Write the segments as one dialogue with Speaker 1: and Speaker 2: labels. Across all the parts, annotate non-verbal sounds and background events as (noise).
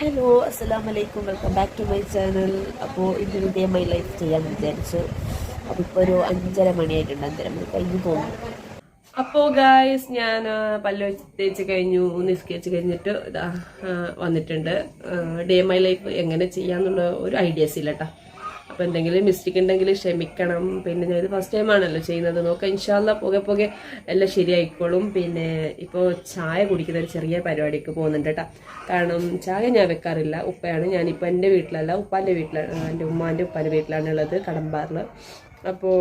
Speaker 1: Hello അസ്സാം വലൈക്കും welcome back to my channel അപ്പോൾ ഇന്നൊരു ഡേ മൈ ലൈഫ് ചെയ്യാൻ വിചാരിച്ചു. അപ്പോൾ ഇപ്പോൾ ഒരു അഞ്ചര മണിയായിട്ടുണ്ട്. അഞ്ചര മണി കഴിഞ്ഞു പോകുന്നു അപ്പോൾ ഗായ്സ് ഞാൻ പല്ലു തേച്ച് കഴിഞ്ഞു നിസ്കരിച്ച് കഴിഞ്ഞിട്ട് ഇതാ വന്നിട്ടുണ്ട്. ഡേ മൈ ലൈഫ് എങ്ങനെ ചെയ്യാന്നുള്ള ഒരു ഐഡിയാസ് ഇല്ല കേട്ടോ അപ്പോൾ എന്തെങ്കിലും മിസ്റ്റേക്ക് ഉണ്ടെങ്കിൽ ക്ഷമിക്കണം. പിന്നെ ഞാൻ ഇത് ഫസ്റ്റ് ടൈം ആണല്ലോ ചെയ്യുന്നത്. നോക്കാം ഇൻഷാല്ല പോകെ പോകെ എല്ലാം ശരിയായിക്കോളും. പിന്നെ ഇപ്പോൾ ചായ കുടിക്കുന്ന ഒരു ചെറിയ പരിപാടിക്ക് പോകുന്നുണ്ട് കേട്ടോ കാരണം ചായ ഞാൻ വെക്കാറില്ല. ഉപ്പയാണ്. ഞാനിപ്പോൾ എന്റെ വീട്ടിലല്ല ഉപ്പാന്റെ വീട്ടിലാണ് എന്റെ ഉമ്മാന്റെ ഉപ്പാന്റെ വീട്ടിലാണ് ഉള്ളത് കടമ്പാറിൽ അപ്പോൾ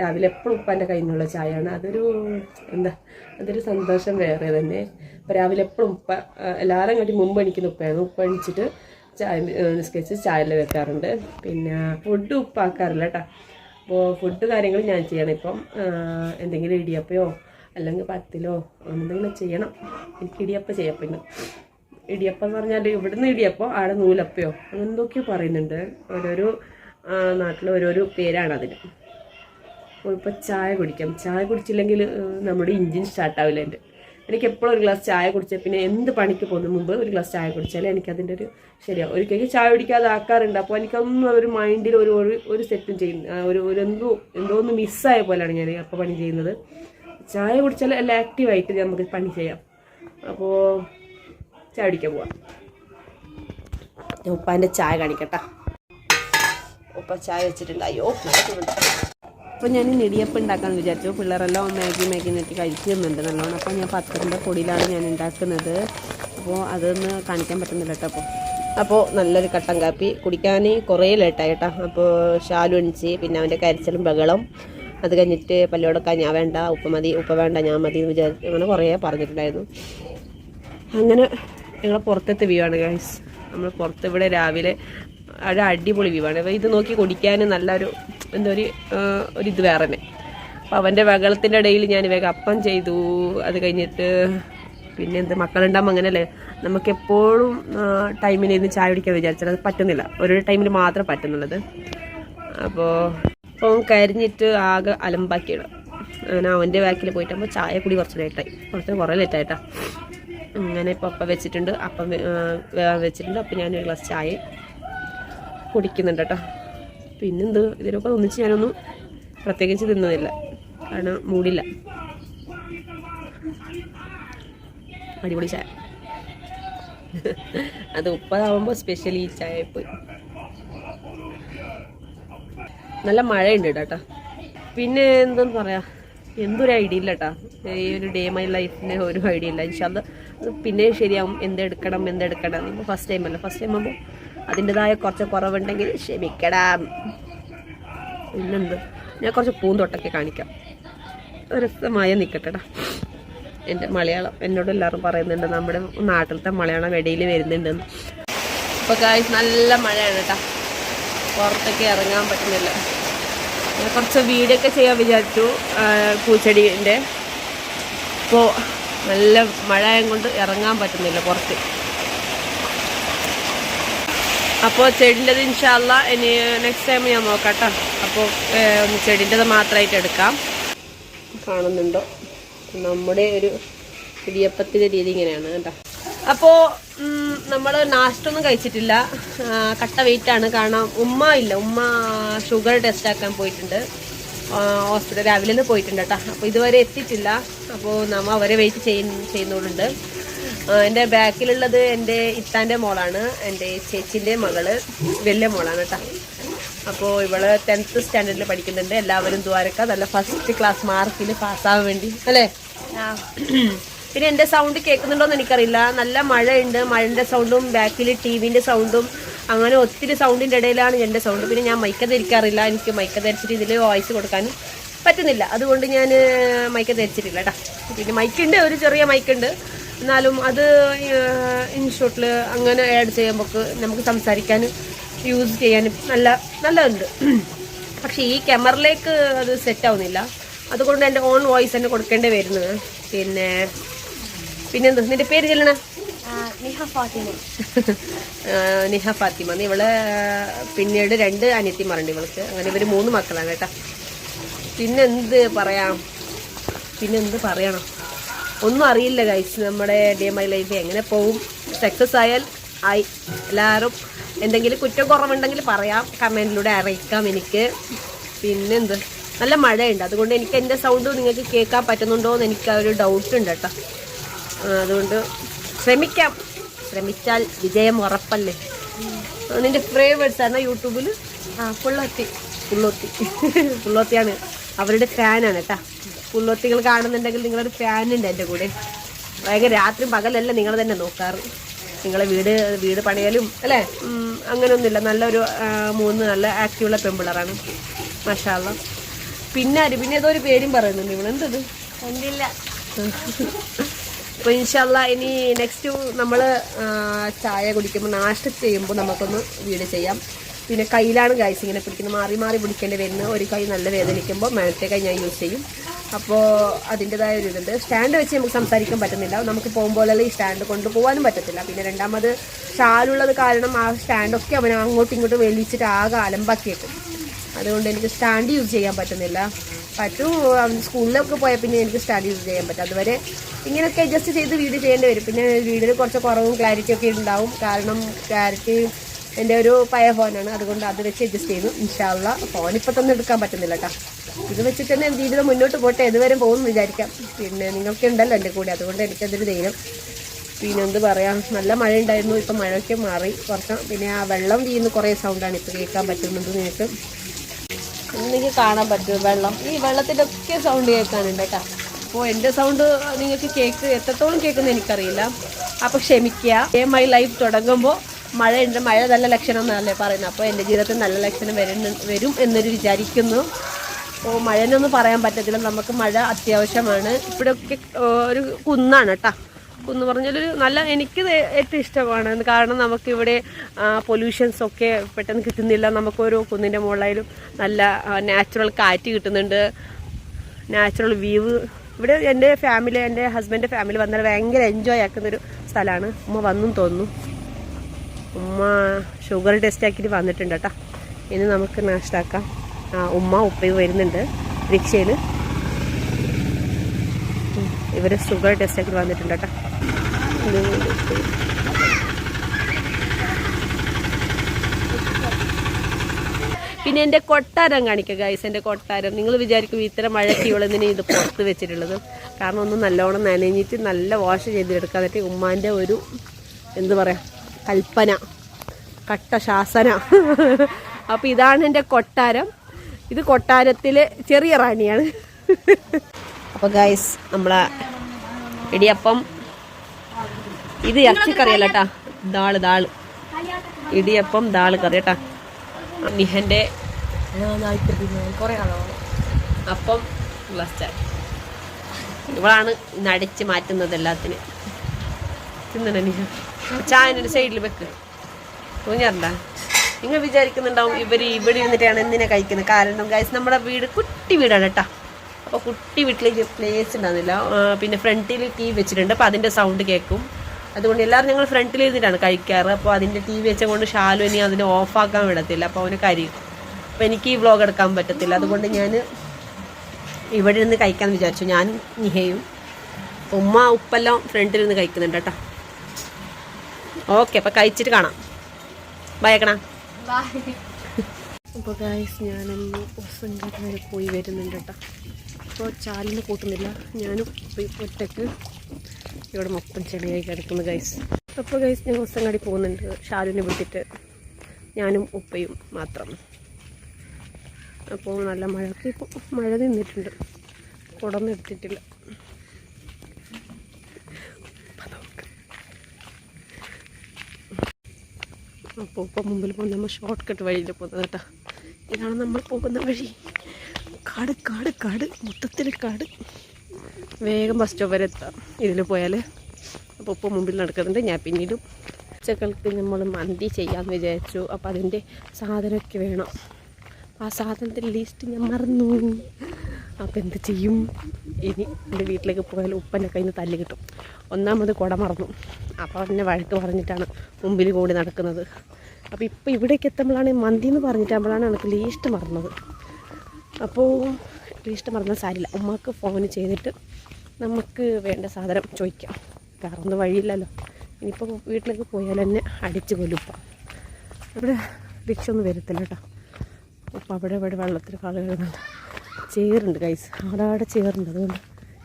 Speaker 1: രാവിലെ എപ്പോഴും ഉപ്പാന്റെ കയ്യിൽ നിന്നുള്ള ചായയാണ്. അതൊരു എന്താ അതൊരു സന്തോഷം വേറെ തന്നെ. അപ്പോൾ രാവിലെ എപ്പോഴും ഉപ്പ എല്ലാവരും കാട്ടി മുമ്പ് എണിക്കുന്ന ഉപ്പയാണ്. ഉപ്പ എണിച്ചിട്ട് നിസ്കരിച്ച് ചായയിൽ വെക്കാറുണ്ട്. പിന്നെ ഫുഡ് ഉപ്പാക്കാറില്ല കേട്ടോ അപ്പോൾ ഫുഡ് കാര്യങ്ങൾ ഞാൻ ചെയ്യണം. ഇപ്പം എന്തെങ്കിലും ഇടിയപ്പയോ അല്ലെങ്കിൽ പത്തിലോ എന്തെങ്കിലും ചെയ്യണം. എനിക്ക് ഇടിയപ്പ ചെയ്യാം. പിന്നെ ഇടിയപ്പം എന്ന് പറഞ്ഞാൽ ഇവിടുന്ന് ഇടിയപ്പം ആടെ നൂലപ്പയോ അങ്ങനെ എന്തൊക്കെയോ പറയുന്നുണ്ട്. ഓരോരോ നാട്ടിൽ ഓരോരോ പേരാണ് അതിന്. അപ്പോൾ ഇപ്പോൾ ചായ കുടിക്കാം. ചായ കുടിച്ചില്ലെങ്കിൽ നമ്മുടെ ഇഞ്ചിൻ സ്റ്റാർട്ടാവില്ല എന്റെ എനിക്ക് എപ്പോഴും ഒരു ഗ്ലാസ് ചായ കുടിച്ചാൽ പിന്നെ എന്ത് പണിക്ക് പോകുന്ന മുമ്പ് ഒരു ഗ്ലാസ് ചായ കുടിച്ചാൽ എനിക്കതിന്റെ ഒരു ശരിയാവും ഒരിക്കലും ചായ കുടിക്കാതെ ആക്കാറുണ്ട്. അപ്പോൾ എനിക്കൊന്നും ഒരു മൈൻഡിൽ ഒരു ഒരു സെറ്റും ചെയ്യുന്ന ഒരു ഒരു എന്തോ എന്തോ ഒന്ന് മിസ്സായ പോലെയാണ് ഞാൻ അപ്പോൾ പണി ചെയ്യുന്നത്. ചായ കുടിച്ചാൽ എല്ലാം ആക്റ്റീവായിട്ട് നമുക്ക് പണി ചെയ്യാം. അപ്പോൾ ചായ കുടിക്കാൻ പോവാം. ഉപ്പാന്റെ ചായ കാണിക്കട്ടാ. ഉപ്പ ചായ വെച്ചിട്ടുണ്ട്. അയ്യോ അപ്പോൾ ഞാൻ നെടിയപ്പം ഉണ്ടാക്കാൻ വിചാരിച്ചു. പിള്ളേരെല്ലാം മാഗി മാഗി നെറ്റി കഴിക്കുന്നുണ്ട് നല്ലോണം. അപ്പോൾ ഞാൻ പത്തറിന്റെ പൊടിയിലാണ് ഞാൻ ഉണ്ടാക്കുന്നത്. അപ്പോൾ അതൊന്ന് കാണിക്കാൻ പറ്റുന്നില്ല കേട്ടോ അപ്പോൾ അപ്പോൾ നല്ലൊരു കട്ടൻ കാപ്പി. കുടിക്കാൻ കുറേ ലേട്ടായി കേട്ടോ. അപ്പോൾ ഷാലു പിന്നെ അവന്റെ കരച്ചിലും ബഹളം. അത് കഴിഞ്ഞിട്ട് പല്ലോടൊക്കെ ഞാൻ വേണ്ട ഉപ്പ മതി ഉപ്പ വേണ്ട ഞാൻ മതി എന്ന് വിചാരിച്ചു അങ്ങനെ കുറേ പറഞ്ഞിട്ടുണ്ടായിരുന്നു. അങ്ങനെ ഞങ്ങൾ പുറത്തത്തെ വ്യൂ ആണ് ഗൈസ് നമ്മൾ പുറത്ത് ഇവിടെ രാവിലെ ഒരു അടിപൊളി വ്യൂ ആണ്. അപ്പോൾ ഇത് നോക്കി കുടിക്കാൻ നല്ലൊരു എന്താ ഒരു ഒരിത് വേറെ തന്നെ അപ്പോൾ അവന്റെ വകളത്തിന്റെ ഇടയിൽ ഞാൻ വേഗം അപ്പം ചെയ്തു. അത് കഴിഞ്ഞിട്ട് പിന്നെ എന്ത് മക്കളുണ്ടാകുമ്പോൾ അങ്ങനെയല്ലേ? നമുക്ക് എപ്പോഴും ടൈമിന് ഇരുന്ന് ചായ കുടിക്കാൻ വിചാരിച്ചാൽ അത് പറ്റുന്നില്ല. ഒരു ടൈമിൽ മാത്രമേ പറ്റുന്നുള്ളത്. അപ്പോൾ അപ്പം കരിഞ്ഞിട്ട് ആകെ അലമ്പാക്കിയിടും. അങ്ങനെ അവന്റെ ബാക്കിൽ പോയിട്ടാകുമ്പോൾ ചായ കുടി കുറച്ച് ലേറ്റായി. കുറച്ച് കുറേ ലേറ്റായിട്ടാ. അങ്ങനെ ഇപ്പോൾ അപ്പം വെച്ചിട്ടുണ്ട്. അപ്പം വെച്ചിട്ടുണ്ട്. അപ്പം ഞാനൊരു ഗ്ലാസ് ചായ കുടിക്കുന്നുണ്ട് കേട്ടോ. പിന്നെന്ത് ഇതിനൊക്കെ ഒന്നിച്ച് ഞാനൊന്നും പ്രത്യേകിച്ച് തിന്നതില്ല. കാരണം മൂടില്ല. അടിപൊളി ചായ. അത് ഉപ്പതാവുമ്പോൾ സ്പെഷ്യൽ ഈ ചായ പോയി നല്ല മഴയുണ്ട് കേട്ടോ പിന്നെ എന്തെന്ന് പറയാ? എന്തൊരു ഐഡിയ ഇല്ല കേട്ടാ. ഈ ഒരു ഡേ മൈ ലൈഫിന് ഒരു ഐഡിയ ഇല്ല. ഇൻഷാല്ല പിന്നെ ശരിയാവും. എന്തെടുക്കണം എന്തെടുക്കണം. ഇപ്പോൾ ഫസ്റ്റ് ടൈം അല്ല? ഫസ്റ്റ് ടൈം ആകുമ്പോൾ അതിന്റെതായ കുറച്ച് കുറവുണ്ടെങ്കിൽ ക്ഷമിക്കണം പിന്നെന്ത്? ഞാൻ കുറച്ച് പൂന്തോട്ടൊക്കെ കാണിക്കാം. രസമായ നിൽക്കട്ടെടാ എന്റെ മലയാളം എന്നോട് എല്ലാവരും പറയുന്നുണ്ട് നമ്മുടെ നാട്ടിലത്തെ മലയാളം ഇടയിൽ വരുന്നുണ്ട് ഇപ്പോൾ കായ് നല്ല മഴയാണ് കേട്ടോ പുറത്തൊക്കെ ഇറങ്ങാൻ പറ്റുന്നില്ല. ഞാൻ കുറച്ച് വീഡിയോ ഒക്കെ ചെയ്യാൻ വിചാരിച്ചു പൂച്ചെടീന്റെ. ഇപ്പോൾ നല്ല മഴയും കൊണ്ട് ഇറങ്ങാൻ പറ്റുന്നില്ല പുറത്ത്. അപ്പോൾ ചെടിന്റെത് ഇൻഷാല്ല ഇനി നെക്സ്റ്റ് ടൈം ഞാൻ നോക്കാം കേട്ടോ അപ്പോൾ ഒന്ന് ചെടിന്റെത് മാത്രമായിട്ട് എടുക്കാം. കാണുന്നുണ്ടോ? നമ്മുടെ ഒരു ഇടിയപ്പത്തിന്റെ രീതി ഇങ്ങനെയാണ് കേട്ടോ. അപ്പോൾ നമ്മൾ നാഷ്ടൊന്നും കഴിച്ചിട്ടില്ല. കട്ട വെയിറ്റ് ആണ്. കാരണം ഉമ്മ ഇല്ല. ഉമ്മ ഷുഗർ ടെസ്റ്റ് ആക്കാൻ പോയിട്ടുണ്ട്. ഹോസ്പിറ്റൽ രാവിലെ നിന്ന് പോയിട്ടുണ്ട് കേട്ടോ. അപ്പോൾ ഇതുവരെ എത്തിയിട്ടില്ല. അപ്പോൾ നമ്മൾ അവരെ വെയിറ്റ് ചെയ്യുന്നുണ്ട്. എന്റെ ബാക്കിലുള്ളത് എന്റെ ഇത്താന്റെ മോളാണ്. എന്റെ ചേച്ചിന്റെ മകൾ വലിയ മോളാണ് കേട്ടോ. അപ്പോൾ ഇവൾ ടെൻത്ത് സ്റ്റാൻഡേർഡിൽ പഠിക്കുന്നുണ്ട്. എല്ലാവരും ദ്വാരക്ക. നല്ല ഫസ്റ്റ് ക്ലാസ് മാർക്കിൽ പാസ്സാവാൻ വേണ്ടി. അല്ലേ? (clears throat) പിന്നെ എന്റെ സൗണ്ട് കേൾക്കുന്നുണ്ടോന്ന് എനിക്കറിയില്ല. നല്ല മഴയുണ്ട്. മഴന്റെ സൗണ്ടും ബാക്കിൽ ടി വിന്റെ സൗണ്ടും അങ്ങനെ ഒത്തിരി സൗണ്ടിന്റെ ഇടയിലാണ് എന്റെ സൗണ്ട് പിന്നെ ഞാൻ മൈക്ക ധരിക്കാറില്ല എനിക്ക് മൈക്ക ധരിച്ചിട്ട് ഇതിൽ വോയിസ് കൊടുക്കാൻ പറ്റുന്നില്ല. അതുകൊണ്ട് ഞാൻ മൈക്ക ധരിച്ചിട്ടില്ല കേട്ടോ. പിന്നെ മൈക്കുണ്ട് ഒരു ചെറിയ മൈക്കുണ്ട് എന്നാലും അത് ഇൻഷോട്ടിൽ അങ്ങനെ ആഡ് ചെയ്യുമ്പോൾ നമുക്ക് സംസാരിക്കാൻ യൂസ് ചെയ്യാൻ നല്ല നല്ലതുണ്ട്. പക്ഷേ ഈ ക്യാമറയിലേക്ക് അത് സെറ്റ് ആവുന്നില്ല. അതുകൊണ്ട് എന്റെ ഓൺ വോയിസ് തന്നെ കൊടുക്കേണ്ടി വരുന്നത്. പിന്നെ പിന്നെന്ത്? നിന്റെ പേര് ചെല്ലണേ?
Speaker 2: നിഹ ഫാത്തിമ.
Speaker 1: നിഹ ഫാത്തിമ. ഇവൾ പിന്നീട് രണ്ട് അനിയത്തിമാരുണ്ട് ഇവൾക്ക്. അങ്ങനെ ഇവർ മൂന്ന് മക്കളാണ് കേട്ടാ. പിന്നെന്ത് പറയാം? പിന്നെന്ത് പറയണം? ഒന്നും അറിയില്ല ഗൈസ് നമ്മുടെ ഡേ മൈ ലൈഫ് എങ്ങനെ പോവും സക്സസ് ആയാൽ ആയി എല്ലാവരും എന്തെങ്കിലും കുറ്റം കുറവുണ്ടെങ്കിൽ പറയാം. കമന്റിലൂടെ അറിയിക്കാം എനിക്ക്. പിന്നെന്ത്? നല്ല മഴയുണ്ട്. അതുകൊണ്ട് എനിക്ക് എന്റെ സൗണ്ട് നിങ്ങൾക്ക് കേൾക്കാൻ പറ്റുന്നുണ്ടോ എന്ന് എനിക്ക് ആ ഒരു ഡൗട്ട് ഉണ്ട് കേട്ടോ. അതുകൊണ്ട് ശ്രമിക്കാം. ശ്രമിച്ചാൽ വിജയം ഉറപ്പല്ലേ? ആ, നിന്റെ ഫേവേഴ്സ് (laughs) ആണ് യൂട്യൂബിൽ
Speaker 2: ആ പുള്ളൊത്തി
Speaker 1: പുള്ളൊത്തി പുള്ളൊത്തിയാണ് അവരുടെ ഫാനാണ് കേട്ടാ. പുള്ളൊത്തികൾ കാണുന്നുണ്ടെങ്കിൽ നിങ്ങളൊരു ഫാൻ ഉണ്ട് എന്റെ കൂടെ. ഭയങ്കര രാത്രി പകലല്ല നിങ്ങൾ തന്നെ നോക്കാറ്. നിങ്ങളെ വീട് വീട് പണിയലും അല്ലേ? അങ്ങനെയൊന്നുമില്ല. നല്ലൊരു മൂന്ന് നല്ല ആക്റ്റീവുള്ള പെമ്പിളറാണ് മഷാള്ള പിന്നെ ആര്? പിന്നെ ഏതോ ഒരു പേരും പറയുന്നുണ്ട് ഇവിടെ
Speaker 2: എന്തത്?
Speaker 1: എന്തില്ല അപ്പോൾ ഇൻഷല്ല ഇനി നെക്സ്റ്റ് നമ്മൾ ചായ കുടിക്കുമ്പോൾ നാഷ്ട ചെയ്യുമ്പോൾ നമുക്കൊന്ന് വീട് ചെയ്യാം. പിന്നെ കയ്യിലാണ് ഗൈസ് ഇങ്ങനെ പിടിക്കുന്നത്. മാറി മാറി പിടിക്കേണ്ടി വരുന്നത് ഒരു കൈ നല്ല വേദനിക്കുമ്പോൾ മേലത്തെ കൈ ഞാൻ യൂസ് ചെയ്യും. അപ്പോൾ അതിന്റെതായ ഒരു ഇതുണ്ട്. സ്റ്റാൻഡ് വെച്ച് നമുക്ക് സംസാരിക്കാൻ പറ്റുന്നില്ല. നമുക്ക് പോകുമ്പോഴല്ല ഈ സ്റ്റാൻഡ് കൊണ്ടുപോകാനും പറ്റത്തില്ല. പിന്നെ രണ്ടാമത് ഷാലുള്ളത് കാരണം ആ സ്റ്റാൻഡൊക്കെ അവൻ അങ്ങോട്ടും ഇങ്ങോട്ടും വലിച്ചിട്ട് ആകെ അലമ്പാക്കിയേക്കും. അതുകൊണ്ട് എനിക്ക് സ്റ്റാൻഡ് യൂസ് ചെയ്യാൻ പറ്റുന്നില്ല. പറ്റും സ്കൂളിലൊക്കെ പോയാൽ പിന്നെ എനിക്ക് സ്റ്റാൻഡ് യൂസ് ചെയ്യാൻ പറ്റും. അതുവരെ ഇങ്ങനെയൊക്കെ അഡ്ജസ്റ്റ് ചെയ്ത് വീഡിയോ ചെയ്യേണ്ടി വരും. പിന്നെ വീഡിയോയിൽ കുറച്ച് കുറവും ക്ലാരിറ്റി ഒക്കെ ഉണ്ടാവും. കാരണം ക്ലാരിറ്റി എന്റെ ഒരു പഴയ ഫോനാണ്. അതുകൊണ്ട് അത് വെച്ച് അഡ്ജസ്റ്റ് ചെയ്തു. ഇൻഷാല്ല ഫോൺ ഇപ്പം തന്നെ എടുക്കാൻ പറ്റുന്നില്ല കേട്ടോ ഇത് വെച്ചിട്ട് തന്നെ ജീവിതം മുന്നോട്ട് പോട്ടെ. ഇതുവരെ പോകുമെന്ന് വിചാരിക്കാം. പിന്നെ നിങ്ങൾക്ക് ഉണ്ടല്ലോ എന്റെ കൂടെ. അതുകൊണ്ട് എനിക്കതൊരു ധൈര്യം. പിന്നെ എന്ത് പറയാം? നല്ല മഴ ഉണ്ടായിരുന്നു ഇപ്പം മഴയൊക്കെ മാറി. കുറച്ച് പിന്നെ ആ വെള്ളം വീഴുന്ന കുറേ സൗണ്ടാണ് ഇപ്പോൾ കേൾക്കാൻ പറ്റുന്നത് നിങ്ങൾക്ക് നിങ്ങൾക്ക് കാണാൻ പറ്റും വെള്ളം. ഈ വെള്ളത്തിന്റെ ഒക്കെ സൗണ്ട് കേൾക്കാനുണ്ട് കേട്ടോ അപ്പോൾ എന്റെ സൗണ്ട് നിങ്ങൾക്ക് കേക്ക് എത്രത്തോളം കേൾക്കുന്നത് എനിക്കറിയില്ല. അപ്പോൾ ക്ഷമിക്കുക. എ മൈ ലൈഫ് തുടങ്ങുമ്പോൾ മഴയുണ്ട്. മഴ നല്ല ലക്ഷണം എന്നല്ലേ പറയുന്നത്. അപ്പോൾ എന്റെ ജീവിതത്തിൽ നല്ല ലക്ഷണം വരുന്ന വരും എന്നൊരു വിചാരിക്കുന്നു. അപ്പോൾ മഴയൊന്നും പറയാൻ പറ്റത്തില്ല. നമുക്ക് മഴ അത്യാവശ്യമാണ്. ഇവിടെയൊക്കെ ഒരു കുന്നാണ് കേട്ടോ. കുന്ന് പറഞ്ഞാലൊരു നല്ല എനിക്ക് ഏറ്റവും ഇഷ്ടമാണ്. കാരണം നമുക്കിവിടെ പൊല്യൂഷൻസ് ഒക്കെ പെട്ടെന്ന് കിട്ടുന്നില്ല. നമുക്കൊരു കുന്നിന്റെ മുകളിലായാലും നല്ല നാച്ചുറൽ കാറ്റ് കിട്ടുന്നുണ്ട്. നാച്ചുറൽ വ്യൂ ഇവിടെ എന്റെ ഫാമിലി എന്റെ ഹസ്ബൻഡ് ഫാമിലി വന്നാൽ ഭയങ്കര എൻജോയ് ആക്കുന്നൊരു സ്ഥലമാണ്. അമ്മ വന്നും തോന്നുന്നു. ഉമ്മ ഷുഗർ ടെസ്റ്റ് ആക്കിയിട്ട് വന്നിട്ടുണ്ട് കേട്ടോ. ഇനി നമുക്ക് നാഷ്ടാക്കാം. ഉമ്മ ഉപ്പയും വരുന്നുണ്ട്. റിക്ഷയിൽ ഇവർ ഷുഗർ ടെസ്റ്റ് ആക്കി വന്നിട്ടുണ്ട് കേട്ടോ. പിന്നെ എന്റെ കൊട്ടാരം കാണിക്കുക ഗൈസ് എന്റെ കൊട്ടാരം. നിങ്ങൾ വിചാരിക്കും ഇത്തരം മഴയ്ക്ക് ഇവളെന്തിനെ ഇത് പുറത്ത് വെച്ചിട്ടുള്ളത്. കാരണം ഒന്ന് നല്ലോണം നനഞ്ഞിട്ട് നല്ല വാഷ് ചെയ്തെടുക്കാൻ പറ്റി ഉമ്മാന്റെ ഒരു എന്ത് പറയാ കൽപ്പന കട്ടശാസന. അപ്പോൾ ഇതാണ് എന്റെ കൊട്ടാരം. ഇത് കൊട്ടാരത്തിലെ ചെറിയ റാണിയാണ്. അപ്പോൾ ഗൈസ് നമ്മളെ ഇടിയപ്പം. ഇത് ഇറച്ചിക്കറിയല്ല കേട്ടാ ദാൾ ദാൾ. ഇടിയപ്പം ദാൾ കറി കേട്ടാ
Speaker 2: ആളോ
Speaker 1: അപ്പം ഇവളാണ് നടിച്ച് മാറ്റുന്നത് എല്ലാത്തിനും. തിന്നണ നിഹ ചായന്റെ സൈഡിൽ വെക്ക്. തോന്നിയാറുണ്ടാ നിങ്ങൾ വിചാരിക്കുന്നുണ്ടാവും ഇവർ ഇവിടെ ഇരുന്നിട്ടാണ് എന്തിനാ കഴിക്കുന്നത്? കാരണം ഗൈസ് നമ്മുടെ വീട് കുട്ടി വീടാണ് കേട്ടോ. അപ്പോൾ കുട്ടി വീട്ടിലേക്ക് പ്ലേസ് ഉണ്ടാകുന്നില്ല പിന്നെ ഫ്രണ്ടിൽ ടി വെച്ചിട്ടുണ്ട്. അപ്പോൾ അതിന്റെ സൗണ്ട് കേൾക്കും അതുകൊണ്ട് എല്ലാവരും ഞങ്ങൾ ഫ്രണ്ടിൽ ഇരുന്നിട്ടാണ് കഴിക്കാറ്. അപ്പോൾ അതിന്റെ ടി വി വെച്ചുകൊണ്ട് ഷാലു ഇനി അതിനെ ഓഫാക്കാൻ വിടത്തില്ല. അപ്പോൾ അവന് കരിയും അപ്പോൾ എനിക്ക് ഈ വ്ളോഗ് എടുക്കാൻ പറ്റത്തില്ല. അതുകൊണ്ട് ഞാൻ ഇവിടെ ഇരുന്ന് കഴിക്കാമെന്ന് വിചാരിച്ചു. ഞാൻ നിഹയും ഉമ്മ ഉപ്പെല്ലാം ഫ്രണ്ടിൽ നിന്ന് കഴിക്കുന്നുണ്ട് കേട്ടോ. ഓക്കെ അപ്പോൾ കഴിച്ചിട്ട് കാണാം. ബയക്കണ അപ്പോൾ ഗായ്സ് ഞാനൊന്ന് ഒസങ്കര വരെ പോയി വരുന്നുണ്ട് കേട്ടോ അപ്പോൾ ചാലിന് കൂട്ടുന്നില്ല. ഞാനും ഒറ്റയ്ക്ക്. ഇവിടെ മൊത്തം ചെളിയായി കിടക്കുന്നു ഗൈസ് അപ്പോൾ ഗൈസ് ഞാൻ ഒസങ്ങാടി പോകുന്നുണ്ട്. ഷാലുവിനെ വിട്ടിട്ട് ഞാനും ഉപ്പയും മാത്രം. അപ്പോൾ നല്ല മഴക്ക് ഇപ്പോൾ മഴ നിന്നിട്ടുണ്ട്. കുടന്ന് അപ്പോൾ ഇപ്പോൾ മുമ്പിൽ പോകുന്ന നമ്മൾ ഷോർട്ട് കട്ട് വഴിയിൽ പോകുന്നത് കേട്ടോ. ഇതാണ് നമ്മൾ പോകുന്ന വഴി. കാട് കാട് കാട്. മൊത്തത്തിൽ കാട്. വേഗം ബസ് സ്റ്റോപ്പ് വരെ എത്താം. ഇതിൽ പോയാൽ അപ്പോൾ ഇപ്പോൾ മുമ്പിൽ നടക്കുന്നുണ്ട്. ഞാൻ പിന്നീടും ഉച്ചകൾക്ക് നമ്മൾ മന്തി ചെയ്യാമെന്ന് വിചാരിച്ചു. അപ്പോൾ അതിന്റെ സാധനമൊക്കെ വേണം. ആ സാധനത്തിന്റെ ലിസ്റ്റ് ഞാൻ മറന്നു അപ്പോൾ എന്ത് ചെയ്യും? ഇനി എന്റെ വീട്ടിലേക്ക് പോയാൽ ഉപ്പന്റെ കയ്യിൽ നിന്ന് കിട്ടും. ഒന്നാമത് കുട മറന്നു. അപ്പോൾ എന്നെ വഴക്ക് പറഞ്ഞിട്ടാണ് മുമ്പിൽ കൂടി നടക്കുന്നത്. അപ്പോൾ ഇപ്പോൾ ഇവിടേക്ക് എത്തുമ്പോഴാണ് മന്തി എന്ന് പറഞ്ഞിട്ടാകുമ്പോഴാണ് എനിക്ക് ലീസ്റ്റ് മറന്നത്. അപ്പോൾ ലീസ്റ്റ് മറന്ന സാരില്ല. ഉമ്മക്ക് ഫോൺ ചെയ്തിട്ട് നമുക്ക് വേണ്ട സാധനം ചോദിക്കാം കാരണം വഴിയില്ലല്ലോ. ഇനിയിപ്പോൾ വീട്ടിലേക്ക് പോയാൽ തന്നെ അടിച്ച് കൊല്ലുപ്പം ഇവിടെ ഭിക്ഷ ഒന്നും വരത്തില്ല കേട്ടോ അപ്പോൾ അവിടെ ഇവിടെ വെള്ളത്തിൽ കളയുന്നുണ്ട് ചേറുണ്ട് കൈസ് അവിടെ അവിടെ ചേറുണ്ട്. അതുകൊണ്ട്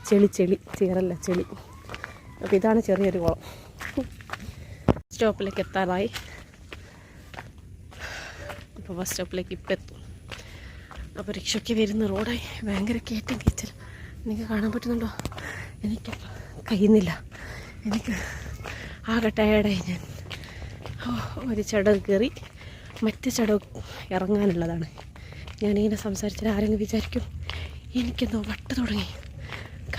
Speaker 1: ചെളി ചെളി. ചേറല്ല ചെളി. അപ്പോൾ ഇതാണ് ചെറിയൊരു കുളം. സ്റ്റോപ്പിലേക്ക് എത്താറായി. അപ്പോൾ ബസ് സ്റ്റോപ്പിലേക്ക് ഇപ്പം എത്തും. അപ്പോൾ റിക്ഷയ്ക്ക് വരുന്ന റോഡായി ഭയങ്കര കയറ്റം കയറ്റൽ എനിക്ക് കാണാൻ പറ്റുന്നുണ്ടോ? എനിക്ക് കഴിയുന്നില്ല. എനിക്ക് ആകെ ടയേർഡായി ഞാൻ. ഒരു ചടവ് കയറി മറ്റു ചടവ് ഇറങ്ങാനുള്ളതാണ്. ഞാനിങ്ങനെ സംസാരിച്ചാൽ ആരെങ്കിലും വിചാരിക്കും എനിക്കെന്തോ വട്ട് തുടങ്ങി.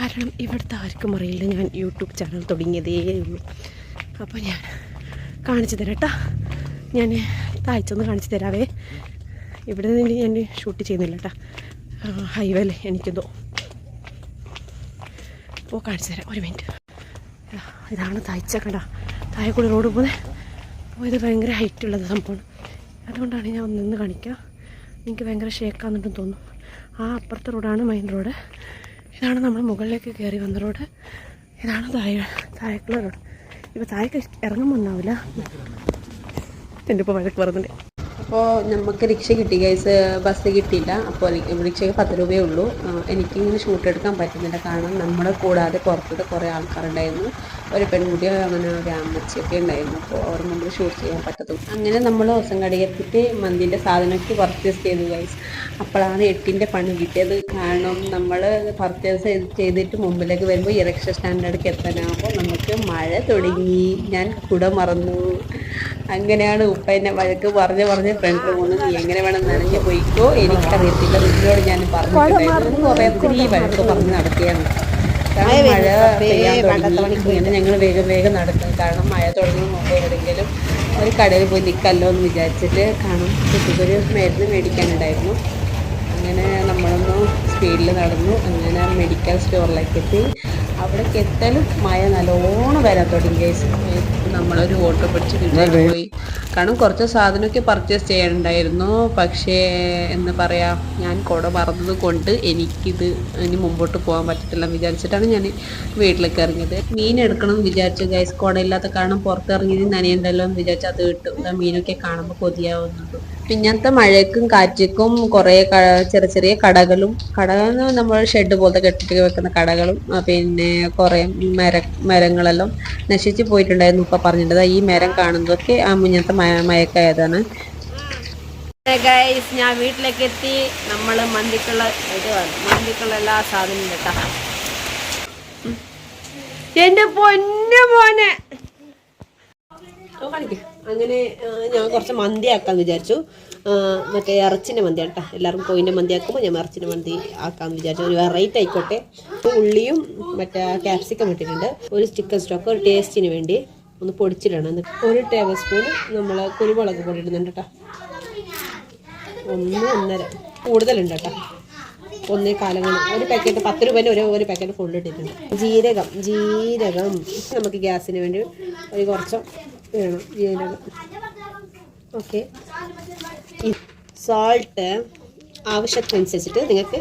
Speaker 1: കാരണം ഇവിടുത്തെ ആർക്കും അറിയില്ല ഞാൻ യൂട്യൂബ് ചാനൽ തുടങ്ങിയതേ ഉള്ളൂ. അപ്പോൾ ഞാൻ കാണിച്ചു തരാം കേട്ടോ ഞാൻ താഴ്ചൊന്ന് കാണിച്ചു തരാവേ. ഇവിടെ നിന്ന് ഞാൻ ഷൂട്ട് ചെയ്യുന്നില്ല കേട്ടോ ഹൈവേ അല്ലേ എനിക്കെന്തോ. അപ്പോൾ കാണിച്ചു തരാം. ഒരു മിനിറ്റ് ഇതാ, ഇതാണ് താഴ്ച കണ്ട താഴെ റോഡ് പോകുന്നത് അപ്പോൾ ഇത് ഭയങ്കര ഹൈറ്റ് ഉള്ളത് സംഭവമാണ്. അതുകൊണ്ടാണ് ഞാൻ നിന്ന് കാണിക്കുക എനിക്ക് ഭയങ്കര ഷേക്കാന്നിട്ടും തോന്നും ആ അപ്പുറത്തെ റോഡാണ് മെയിൻ റോഡ് ഇതാണ് നമ്മൾ മുകളിലേക്ക് കയറി വന്ന റോഡ് ഇതാണ് താഴെ താഴേക്കുള്ള റോഡ് ഇപ്പോൾ താഴേക്ക് ഇറങ്ങുമ്പോൾ ഒന്നാവില്ല. എന്റെ ഇപ്പോൾ വഴക്ക് പറയുന്നുണ്ട് അപ്പോൾ നമുക്ക് റിക്ഷ കിട്ടി ഗൈസ് ബസ് കിട്ടിയില്ല. അപ്പോൾ റിക്ഷയ്ക്ക് പത്ത് രൂപയേ ഉള്ളൂ. എനിക്കിങ്ങനെ ഷൂട്ട് എടുക്കാൻ പറ്റുന്നില്ല. കാരണം നമ്മളെ കൂടാതെ പുറത്തത്തെ കുറേ ആൾക്കാരുണ്ടായിരുന്നു. ഒരു പെൺകുട്ടി അങ്ങനെ ഒരു അമ്മച്ചിയൊക്കെ ഉണ്ടായിരുന്നു. അപ്പോൾ അവർ മുമ്പിൽ ഷൂട്ട് ചെയ്യാൻ പറ്റത്തുള്ളൂ. അങ്ങനെ നമ്മൾ ദിവസം കടയെത്തിയിട്ട് മന്തിന്റെ സാധനമൊക്കെ പർച്ചേസ് ചെയ്തു ഗൈസ് അപ്പോഴാണ് എട്ടിന്റെ പണി കിട്ടിയത്. കാരണം നമ്മൾ പർച്ചേസ് ചെയ്തിട്ട് മുമ്പിലേക്ക് വരുമ്പോൾ ഈ റിക്ഷ സ്റ്റാൻഡേർഡിലേക്ക് എത്താനാകുമ്പോൾ നമുക്ക് മഴ തുടങ്ങി. ഞാൻ കുട മറന്നു. അങ്ങനെയാണ് ഉപ്പ എന്നെ വഴക്ക് പറഞ്ഞ് പറഞ്ഞ് ഫ്രണ്ടിൽ പോകുന്നു നീ എങ്ങനെ വേണം നനഞ്ഞു പോയിക്കോ? എനിക്കറിയത്തില്ല. നിന്നോട് ഞാൻ പറഞ്ഞിട്ടുണ്ടായിരുന്നു. കുറേ ഒത്തിരി വഴക്ക് പറഞ്ഞ് നടത്തിയാണ്. കാരണം മഴ പെയ്യാൻ തുടങ്ങി. ഇങ്ങനെ ഞങ്ങൾ വേഗം വേഗം നടക്കും. കാരണം മഴ തുടങ്ങുന്ന മുമ്പ് എവിടെയെങ്കിലും ഒരു കടയിൽ പോയി നിൽക്കല്ലോ എന്ന് വിചാരിച്ചിട്ട് കാണും. കുട്ടിക്കൊരു മരുന്ന് മേടിക്കാനുണ്ടായിരുന്നു. അങ്ങനെ നമ്മളൊന്ന് സ്പീഡിൽ നടന്നു. അങ്ങനെ മെഡിക്കൽ സ്റ്റോറിലേക്ക് എത്തി അവിടേക്ക് എത്തലും മഴ നല്ലോണം വരാൻ തുടങ്ങി. നമ്മളൊരു ഓട്ടോ പിടിച്ച് വീട്ടിലേക്ക് പോയി. കാരണം കുറച്ച് സാധനമൊക്കെ പർച്ചേസ് ചെയ്യാനുണ്ടായിരുന്നു. പക്ഷേ എന്താ പറയുക ഞാൻ കുട മറന്നത് കൊണ്ട് എനിക്കിത് ഇനി മുമ്പോട്ട് പോകാൻ പറ്റത്തില്ല എന്ന് വിചാരിച്ചിട്ടാണ് ഞാൻ വീട്ടിലേക്ക് ഇറങ്ങിയത്. മീൻ എടുക്കണം എന്ന് വിചാരിച്ചു. ഗൈസ് കുടയില്ലാത്ത കാരണം പുറത്തിറങ്ങിയത് നനയുണ്ടല്ലോ എന്ന് വിചാരിച്ചു. അത് കിട്ടും മീനൊക്കെ കാണുമ്പോൾ കൊതിയാവുന്നുണ്ട് പിന്നത്തെ മഴയ്ക്കും കാറ്റിക്കും കുറേ ചെറിയ ചെറിയ കടകളും കടകൾ നമ്മൾ ഷെഡ് പോലത്തെ കെട്ടിട്ട് വെക്കുന്ന കടകളും പിന്നെ കുറേ മര മരങ്ങളെല്ലാം നശിച്ചു പോയിട്ടുണ്ടായിരുന്നു ഇപ്പം പറഞ്ഞിട്ട് ഈ മരം കാണുന്നതൊക്കെ ആ മുന്നത്തെ മയ മയക്കായതാണ് ഗൈസ് ഞാൻ വീട്ടിലേക്ക് എത്തി നമ്മൾ മന്തിക്കുള്ള ഇത് മന്തിക്കുള്ള എല്ലാ സാധനവും കേട്ടാ എന്റെ പൊന്നു മോനെ. ഓ, കാണിക്ക്. അങ്ങനെ ഞാൻ കുറച്ച് മന്തി വിചാരിച്ചു. മറ്റേ ഇറച്ചിന്റെ മന്തി കേട്ടോ എല്ലാവരും കോയിന്റെ മന്തി ആക്കുമ്പോൾ ഞാൻ ഇറച്ചിന്റെ മന്തി ആക്കാമെന്ന് വിചാരിച്ചു. ഒരു വെറൈറ്റി ആയിക്കോട്ടെ. ഉള്ളിയും മറ്റേ ക്യാപ്സിക്കം ഇട്ടിട്ടുണ്ട്. ഒരു ചിക്കൻ സ്റ്റോക്ക് ഒരു ടേസ്റ്റിന് വേണ്ടി ഒന്ന് പൊടിച്ചിടണം. ഒരു ടേബിൾ സ്പൂൺ നമ്മൾ കുരുമുളക് പൊടി ഇടുന്നുണ്ട് കേട്ടോ ഒന്ന് ഒന്നര. കൂടുതലുണ്ട് കേട്ടോ ഒന്നേ കാലങ്ങൾ ഒരു പാക്കറ്റ് പത്ത് രൂപേന്റെ ഒരു ഒരു പാക്കറ്റ് ഫുൾ ഇട്ടിട്ടുണ്ട്. ജീരകം ജീരകം. നമുക്ക് ഗ്യാസിന് വേണ്ടി ഒരു കുറച്ച് വേണം ജീരകം ഓക്കെ. സോൾട്ട് ആവശ്യത്തിനനുസരിച്ചിട്ട് നിങ്ങൾക്ക്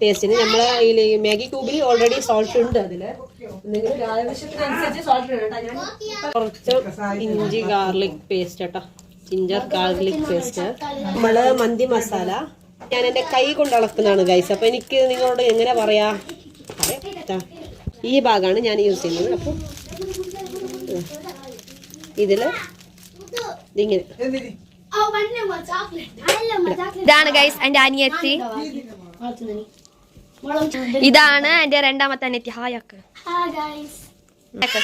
Speaker 1: ടേസ്റ്റിന് നമ്മളെ ഈ മാഗി ക്യൂബിൽ ഓൾറെഡി സോൾട്ട് ഉണ്ട് അതിൽ ആവശ്യത്തിനനുസരിച്ച് ഞാൻ കുറച്ച് ഇഞ്ചി ഗാർലിക് പേസ്റ്റ് കേട്ടോ. ജിഞ്ചർ ഗാർലിക് പേസ്റ്റ് നമ്മൾ മന്തി മസാല. ഞാൻ എന്റെ കൈ കൊണ്ട് അളക്കുന്നതാണ് ഗൈസ് അപ്പോൾ എനിക്ക് നിങ്ങളോട് എങ്ങനെ പറയാ? പറയാം. ഈ ഭാഗമാണ് ഞാൻ യൂസ് ചെയ്യുന്നത്. അപ്പോൾ ഇതിൽ ഇങ്ങനെ
Speaker 2: ഇതാണ് ഗൈസ് എന്റെ അനിയത്തി. ഇതാണ് എന്റെ രണ്ടാമത്തെ അനിയത്തി. ഹായ് അക്ക. അക്ക.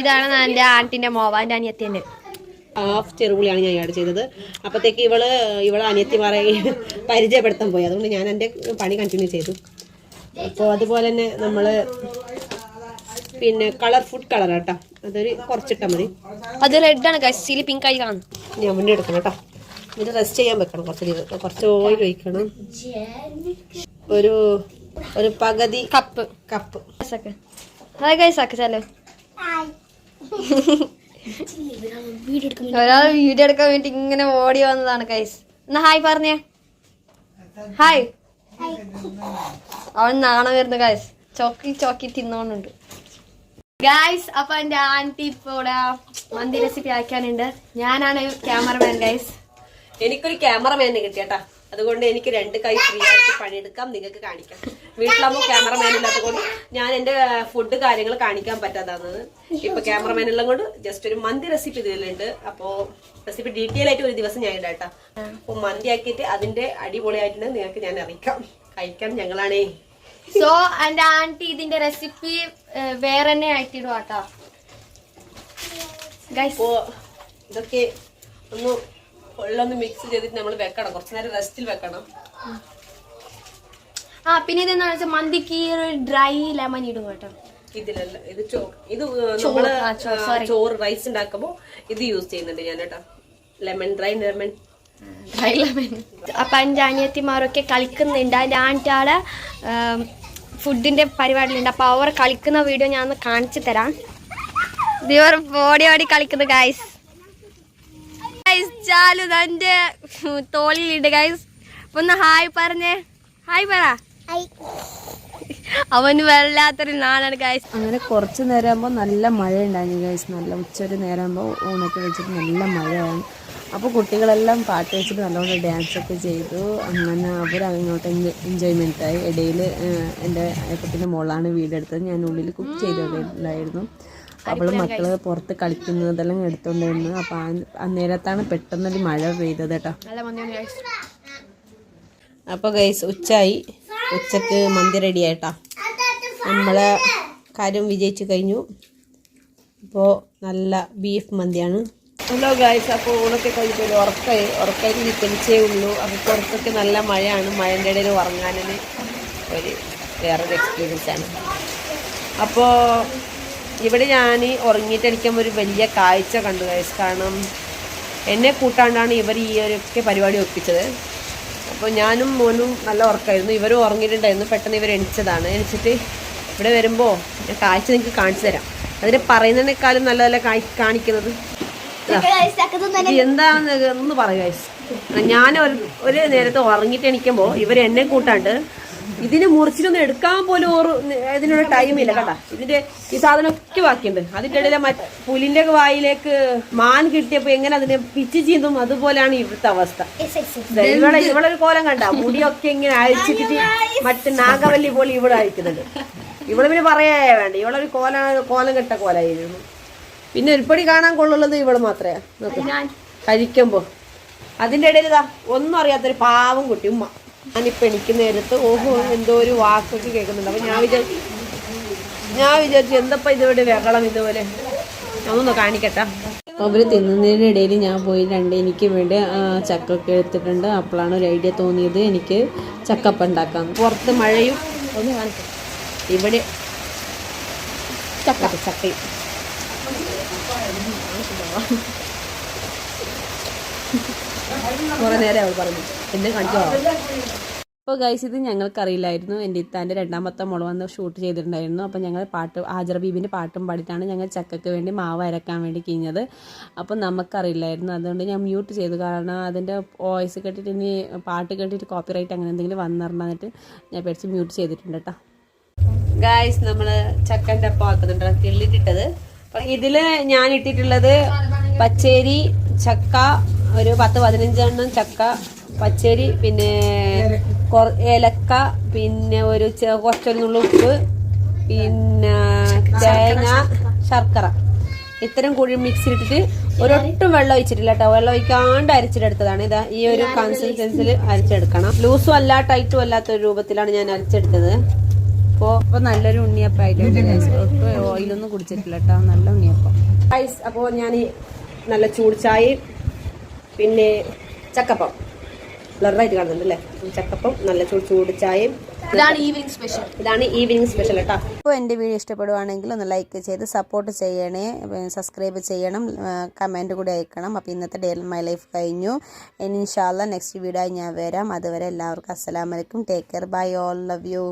Speaker 2: ഇതാണ് എന്റെ ആന്റിന്റെ മോവ എന്റെ അനിയത്തിന്റെ
Speaker 1: ഹാഫ് ചെറുപുളിയാണ് ഞാൻ ആഡ് ചെയ്തത്. അപ്പോഴത്തേക്ക് ഇവൾ ഇവളെ അനിയത്തിമാരെ പരിചയപ്പെടുത്താൻ പോയി. അതുകൊണ്ട് ഞാൻ എന്റെ പണി കണ്ടിന്യൂ ചെയ്തു. അപ്പോൾ അതുപോലെ തന്നെ നമ്മൾ പിന്നെ കളർ ഫുഡ് കളർ കേട്ടോ അതൊരു കുറച്ചിട്ടാൽ മതി.
Speaker 2: അത് റെഡ് ആണ് ഗൈസ് ചിലി പിങ്ക് ആയി കാണും.
Speaker 1: ഞാൻ മുന്നേ എടുക്കണം കേട്ടോ ഇത് റെസ്റ്റ് ചെയ്യാൻ വെക്കണം കുറച്ച് കുറച്ച് ഓയിൽ ഒഴിക്കണം. ഒരു ഒരു പകുതി
Speaker 2: കപ്പ്.
Speaker 1: കപ്പ്.
Speaker 2: ഹായ് ഗൈസ് അക്ക ചാലോ ഒരാൾ വീഡിയോ എടുക്കാൻ വേണ്ടി ഇങ്ങനെ ഓടി വന്നതാണ് ഗൈസ് എന്നാ ഹായ് പറഞ്ഞേ. ഹായ് അവൻ നാണം വരുന്നു ഗൈസ് ചോക്കി ചോക്കി തിന്നോണ്ടുണ്ട് ഗായ്സ് അപ്പൊ എന്റെ ആന്റി ഇപ്പൊ ഇവിടെ മന്തി റെസിപ്പി ആക്കാനുണ്ട് ഞാനാണ് ക്യാമറമാൻ ഗൈസ്
Speaker 1: എനിക്കൊരു ക്യാമറമാനെ കിട്ടിയട്ടാ. അതുകൊണ്ട് എനിക്ക് രണ്ട് കൈ ഫ്രീ ആയിട്ട് പണിയെടുക്കാം. നിങ്ങൾക്ക് കാണിക്കാം. വീട്ടിലാകുമ്പോൾ ക്യാമറമാൻ ഇല്ലാത്തതുകൊണ്ട് ഞാൻ എന്റെ ഫുഡ് കാര്യങ്ങൾ കാണിക്കാൻ പറ്റാതാണ് ഇപ്പൊ ക്യാമറമാൻ എല്ലാം കൊണ്ട് ജസ്റ്റ് ഒരു മന്തി റെസിപ്പി ഇതിലുണ്ട്. അപ്പോ റെസിപ്പി ഡീറ്റെയിൽ ആയിട്ട് ഒരു ദിവസം ഞാൻ ഇടാട്ടാ. അപ്പൊ മന്തി ആക്കിയിട്ട് അതിന്റെ അടിപൊളിയായിട്ടുണ്ട്. നിങ്ങൾക്ക് ഞാൻ അറിയിക്കാം. കഴിക്കാൻ ഞങ്ങളാണേ.
Speaker 2: സോ എന്റെ ആന്റി ഇതിന്റെ റെസിപ്പി വേറെ തന്നെ ആയിട്ടിടും കേട്ടോ ഗൈസ്
Speaker 1: ഇതൊക്കെ ഒന്ന് വെള്ളമൊന്ന് മിക്സ് ചെയ്തിട്ട് നമ്മൾ വെക്കണം. കുറച്ച് നേരം റെസ്റ്റിൽ വെക്കണം.
Speaker 2: ആ പിന്നെ ഇതെന്താ വെച്ചാൽ മന്തിക്ക് ഡ്രൈ ലെമൺ ഇടും കേട്ടോ
Speaker 1: ഇതിലല്ല ഇത് ചോറ് ഇത്
Speaker 2: നമ്മൾ ചോറ്.
Speaker 1: റൈസ് ഉണ്ടാക്കുമ്പോ ഇത് യൂസ് ചെയ്യുന്നുണ്ട് ഞാൻ കേട്ടോ ലെമൺ ഡ്രൈ ലെമൺ
Speaker 2: അപ്പൊ എന്റെ അനിയത്തിമാരൊക്കെ കളിക്കുന്നുണ്ട്. എന്റെ ആന്റാടെ ഫുഡിന്റെ പരിപാടിയിലുണ്ട്. അപ്പൊ അവർ കളിക്കുന്ന വീഡിയോ ഞാൻ ഒന്ന് കാണിച്ചു തരാം. ഇവർ ഓടി ഓടി കളിക്കുന്നു ഗൈസ് ഗൈസ് ചാലു എന്റെ തോളിലുണ്ട് ഗൈസ് ഒന്ന് ഹായ് പറഞ്ഞേ. ഹായ് പറ. അവന് വല്ലാത്തൊരു നാളാണ് ഗൈസ്
Speaker 3: അങ്ങനെ കുറച്ച് നേരം ആകുമ്പോൾ നല്ല മഴ ഉണ്ടായിരുന്നു ഗൈസ് നല്ല ഉച്ചൊരു നേരം ആകുമ്പോൾ ഊണൊക്കെ വെച്ചിട്ട് നല്ല മഴയാണ്. അപ്പോൾ കുട്ടികളെല്ലാം പാട്ട് വെച്ചിട്ട് നല്ലോണം ഡാൻസൊക്കെ ചെയ്തു. അങ്ങനെ അവർ അങ്ങോട്ട് എൻജോയ്മെന്റ് ആയി. ഇടയിൽ എന്റെ അയക്കത്തിന്റെ മോളാണ് വീടെടുത്തത്. ഞാൻ ഉള്ളിൽ കുക്ക് ചെയ്തിട്ടുണ്ടായിരുന്നു അവൾ മക്കൾ പുറത്ത് കളിക്കുന്നതെല്ലാം എടുത്തോണ്ടായിരുന്നു അപ്പോൾ ആ- അന്നേരത്താണ് പെട്ടെന്നൊരു മഴ പെയ്തത് കേട്ടോ.
Speaker 2: അപ്പോൾ ഗൈസ്
Speaker 1: ഉച്ചായി. ഉച്ചയ്ക്ക് മന്തി റെഡി ആയിട്ടാ നമ്മളെ കാര്യം വിജയിച്ചു കഴിഞ്ഞു. അപ്പോൾ നല്ല ബീഫ് മന്തിയാണ്. ഹലോ ഗായ്സ് അപ്പോൾ ഊണൊക്കെ കഴിഞ്ഞിട്ട് ഉറക്കായി ഉറക്കായിട്ട് നിൽക്കലിച്ചേ ഉള്ളൂ. അപ്പോൾ പുറത്തൊക്കെ നല്ല മഴയാണ്. മഴന്റെ ഇടയിൽ ഉറങ്ങാനും ഒരു വേറൊരു ആണ്. അപ്പോൾ ഇവിടെ ഞാൻ ഉറങ്ങിയിട്ടടിക്കുമ്പോൾ ഒരു വലിയ കാഴ്ച കണ്ടു ഗായ്സ് കാരണം എന്നെ കൂട്ടാണ്ടാണ് ഇവർ ഈ ഒരൊക്കെ പരിപാടി ഒപ്പിച്ചത്. അപ്പോൾ ഞാനും മോനും നല്ല ഉറക്കമായിരുന്നു ഇവരും ഉറങ്ങിയിട്ടുണ്ടായിരുന്നു. പെട്ടെന്ന് ഇവർ എണിച്ചതാണ്. എണിച്ചിട്ട് ഇവിടെ വരുമ്പോൾ ഞാൻ കാഴ്ച നിങ്ങൾക്ക് കാണിച്ചു തരാം. അതിന് പറയുന്നതിനേക്കാളും നല്ല നല്ല കാണിക്കുന്നത്. എന്താണെന്ന് ഒന്ന് പറയുക ഞാൻ ഒരു ഒരു നേരത്തെ ഉറങ്ങിട്ട് എണിക്കുമ്പോൾ ഇവർ എന്നെ കൂട്ടാണ്ട് ഇതിന് മുറിച്ചിട്ടൊന്നും എടുക്കാൻ പോലും ഒരു ഇതിനുള്ള ടൈമില്ല കേട്ടാ. ഇതിന്റെ ഈ സാധനം ഒക്കെ ബാക്കിയുണ്ട്. അതിന്റെ ഇടയിലെ മറ്റ് പുലിന്റെ വായിലേക്ക് മാൻ കിട്ടിയപ്പോ എങ്ങനെ അതിനെ പിച്ച് ചീന്തും അതുപോലെയാണ് ഇവിടുത്തെ അവസ്ഥ. ഇവിടെ ഇവിടെ ഒരു കോലം കണ്ട. മുടിയൊക്കെ ഇങ്ങനെ അഴിച്ചിട്ട് മറ്റ് നാഗവല്ലി പോലെ ഇവിടെ അഴിക്കുന്നുണ്ട്. ഇവിടെ പിന്നെ പറയേ വേണ്ട. ഇവിടെ ഒരു കോല കോലം കെട്ട കോലായിരുന്നു. പിന്നെ ഒരുപടി കാണാൻ കൊള്ളുള്ളത് ഇവിടെ മാത്രമേ നോക്ക്. കഴിക്കുമ്പോ. അതിന്റെ ഇടയിൽ ഇതാ ഒന്നും അറിയാത്തൊരു പാവം കുട്ടി ഉമ്മ. ഞാനിപ്പോ എനിക്ക് നേരത്ത് ഓഹോ എന്തോ ഒരു വാക്കൊക്കെ കേൾക്കുന്നുണ്ട്. അപ്പൊ ഞാൻ വിചാരിച്ചു ഞാൻ വിചാരിച്ചു എന്തപ്പ ഇതുപോലെ വെള്ളം ഇതുപോലെ? ഞാനൊന്ന് കാണിക്കട്ടെ.
Speaker 3: അവർ തിന്നുന്നതിന്റെ ഇടയിൽ ഞാൻ പോയി രണ്ട് എനിക്ക് വേണ്ടി ചക്കൊക്കെ എടുത്തിട്ടുണ്ട്. അപ്പോഴാണ് ഒരു ഐഡിയ തോന്നിയത് എനിക്ക് ചക്കപ്പ ഉണ്ടാക്കാം
Speaker 1: പുറത്ത് മഴയും. ഒന്ന് കാണിക്കാം. ഇവിടെ ചക്ക ചക്കയും. (laughs) കുറെ നേരം അവൾ പറഞ്ഞു. എന്നെ കാണിച്ചോ
Speaker 3: അപ്പോൾ ഗൈസ് ഇത് ഞങ്ങൾക്കറിയില്ലായിരുന്നു. എന്റെ ഇത്താന്റെ രണ്ടാമത്തെ മുള വന്ന് ഷൂട്ട് ചെയ്തിട്ടുണ്ടായിരുന്നു. അപ്പോൾ ഞങ്ങൾ പാട്ട് ഹാജറ ബീബിന്റെ പാട്ടും പാടിയിട്ടാണ് ഞങ്ങൾ ചക്കയ്ക്ക് വേണ്ടി മാവ് അരക്കാൻ വേണ്ടി കിഞ്ഞത് അപ്പോൾ നമുക്കറിയില്ലായിരുന്നു. അതുകൊണ്ട് ഞാൻ മ്യൂട്ട് ചെയ്തു. കാരണം അതിന്റെ വോയിസ് കേട്ടിട്ട് ഇനി പാട്ട് കേട്ടിട്ട് കോപ്പിറൈറ്റ് അങ്ങനെ എന്തെങ്കിലും വന്നിറന്നിട്ട് ഞാൻ പേടിച്ച് മ്യൂട്ട് ചെയ്തിട്ടുണ്ട് കേട്ടോ.
Speaker 1: ഗായ്സ് നമ്മൾ ചക്കന്റെ അപ്പം ആക്കുന്നുണ്ട് കിള്ളിട്ടിട്ടത്. ഇതിൽ ഞാൻ ഇട്ടിട്ടുള്ളത് പച്ചേരി ചക്ക ഒരു പത്ത് പതിനഞ്ചെണ്ണം ചക്ക പച്ചേരി പിന്നെ ഏലക്ക പിന്നെ ഒരു കുറച്ചൊരു ഉപ്പ് പിന്നെ തേങ്ങ ശർക്കര. ഇത്തരം കൂടി മിക്സിയിലിട്ടിട്ട് ഒരൊട്ടും വെള്ളം ഒഴിച്ചിട്ടില്ല കേട്ടോ. വെള്ളം ഒഴിക്കാണ്ട് അരച്ചിട്ടെടുത്തതാണ്. ഇതാ ഈ ഒരു കൺസിസ്റ്റൻസിൽ അരച്ചെടുക്കണം. ലൂസും അല്ല ടൈറ്റും അല്ലാത്ത ഒരു രൂപത്തിലാണ് ഞാൻ അരച്ചെടുത്തത്. അപ്പോൾ
Speaker 3: അപ്പോൾ നല്ലൊരു ഒട്ടും ഓയിലൊന്നും കുടിച്ചിട്ടില്ല കേട്ടോ നല്ല ഉണ്ണിയപ്പം.
Speaker 1: റൈസ് അപ്പോ ഞാൻ നല്ല ചൂട് ചായ പിന്നെ ചക്കപ്പം. ബ്ലറായിട്ട് കാണുന്നുണ്ട് അല്ലേ ചക്കപ്പം നല്ല ചൂട് ചൂട് ചായയും.
Speaker 2: ഇതാണ് ഈവനിങ് സ്പെഷ്യൽ
Speaker 1: ഇതാണ് ഈവനിങ് സ്പെഷ്യൽ കേട്ടോ
Speaker 3: അപ്പോൾ എന്റെ വീഡിയോ ഇഷ്ടപ്പെടുവാണെങ്കിൽ ഒന്ന് ലൈക്ക് ചെയ്ത് സപ്പോർട്ട് ചെയ്യണേ. സബ്സ്ക്രൈബ് ചെയ്യണം. കമന്റ് കൂടി അയക്കണം. അപ്പോൾ ഇന്നത്തെ ഡേ മൈ ലൈഫ് കഴിഞ്ഞു. ഇനി ഇൻഷാല്ല നെക്സ്റ്റ് വീഡിയോ ആയി ഞാൻ വരാം. അതുവരെ എല്ലാവർക്കും അസ്സലാമലൈക്കും take care bye all love you